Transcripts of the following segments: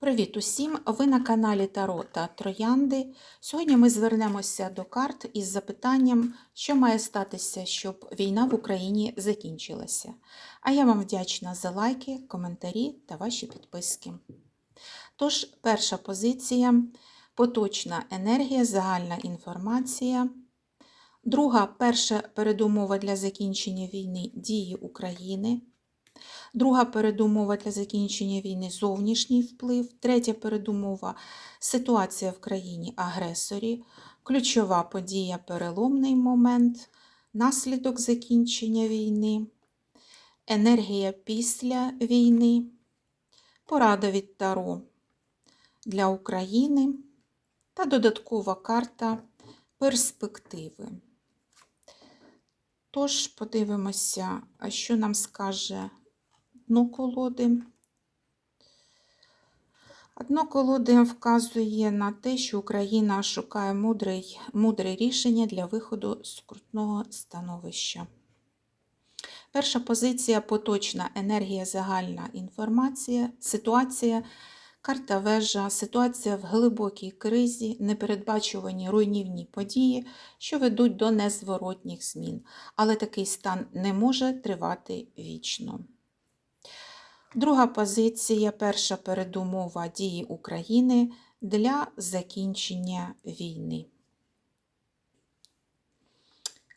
Привіт усім! Ви на каналі Таро та Троянди. Сьогодні ми звернемося до карт із запитанням, що має статися, щоб війна в Україні закінчилася. А я вам вдячна за лайки, коментарі та ваші підписки. Тож, перша позиція поточна енергія, загальна інформація. Друга перша передумова для закінчення війни дії України. Друга передумова для закінчення війни зовнішній вплив. Третя передумова ситуація в країні агресорі. Ключова подія переломний момент, наслідок закінчення війни, енергія після війни, порада від Таро для України та додаткова карта перспективи. Тож подивимося, що нам скаже дно колоди. Дно колоди вказує на те, що Україна шукає мудрий, мудре рішення для виходу з скрутного становища. Перша позиція поточна енергія, загальна інформація, ситуація, карта вежа, ситуація в глибокій кризі, непередбачувані руйнівні події, що ведуть до незворотніх змін. Але такий стан не може тривати вічно. Друга позиція, перша передумова дії України для закінчення війни.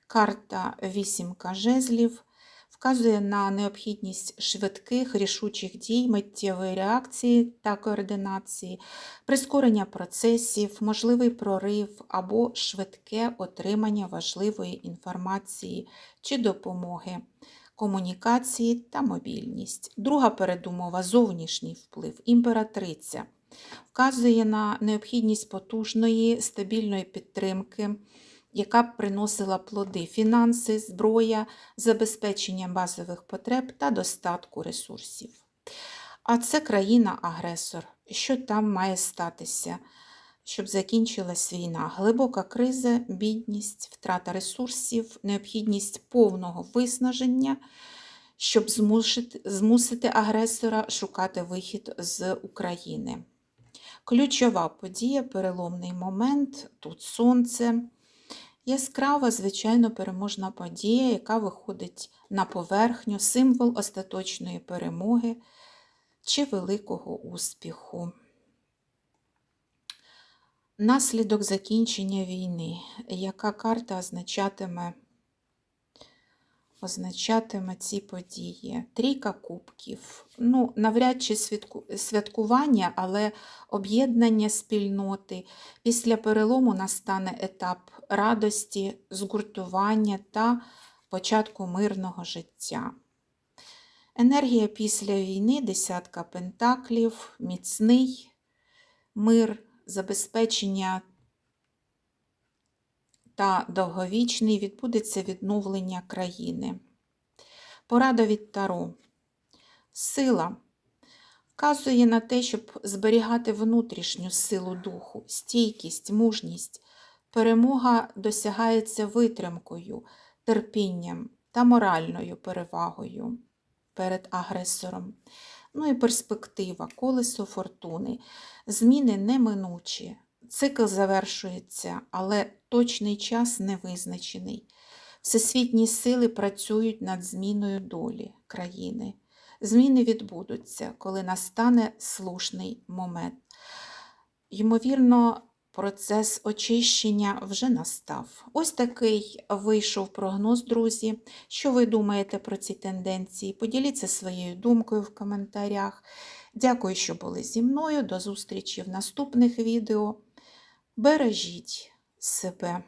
Карта вісімка жезлів вказує на необхідність швидких рішучих дій, миттєвої реакції та координації, прискорення процесів, можливий прорив або швидке отримання важливої інформації чи допомоги комунікації та мобільність. Друга передумова зовнішній вплив, імператриця, вказує на необхідність потужної, стабільної підтримки, яка б приносила плоди, фінанси, зброя, забезпечення базових потреб та достатку ресурсів. А це країна-агресор. Що там має статися? Щоб закінчилась війна. Глибока криза, бідність, втрата ресурсів, необхідність повного виснаження, щоб змусити, змусити агресора шукати вихід з України. Ключова подія, переломний момент, тут сонце. Яскрава, звичайно, переможна подія, яка виходить на поверхню, символ остаточної перемоги чи великого успіху. Наслідок закінчення війни. Яка карта означатиме означатиме ці події? Трійка кубків. Ну, навряд чи святкування, але об'єднання спільноти. Після перелому настане етап радості, згуртування та початку мирного життя. Енергія після війни, десятка пентаклів, міцний мир забезпечення та довговічний відбудеться відновлення країни. Порада від Таро. Сила вказує на те, щоб зберігати внутрішню силу духу, стійкість, мужність. Перемога досягається витримкою, терпінням та моральною перевагою перед агресором. Ну і перспектива, колесо фортуни. Зміни неминучі. Цикл завершується, але точний час не визначений. Всесвітні сили працюють над зміною долі країни. Зміни відбудуться, коли настане слушний момент. Ймовірно, Процес очищення вже настав. Ось такий вийшов прогноз, друзі. Що ви думаєте про ці тенденції? Поділіться своєю думкою в коментарях. Дякую, що були зі мною. До зустрічі в наступних відео. Бережіть себе.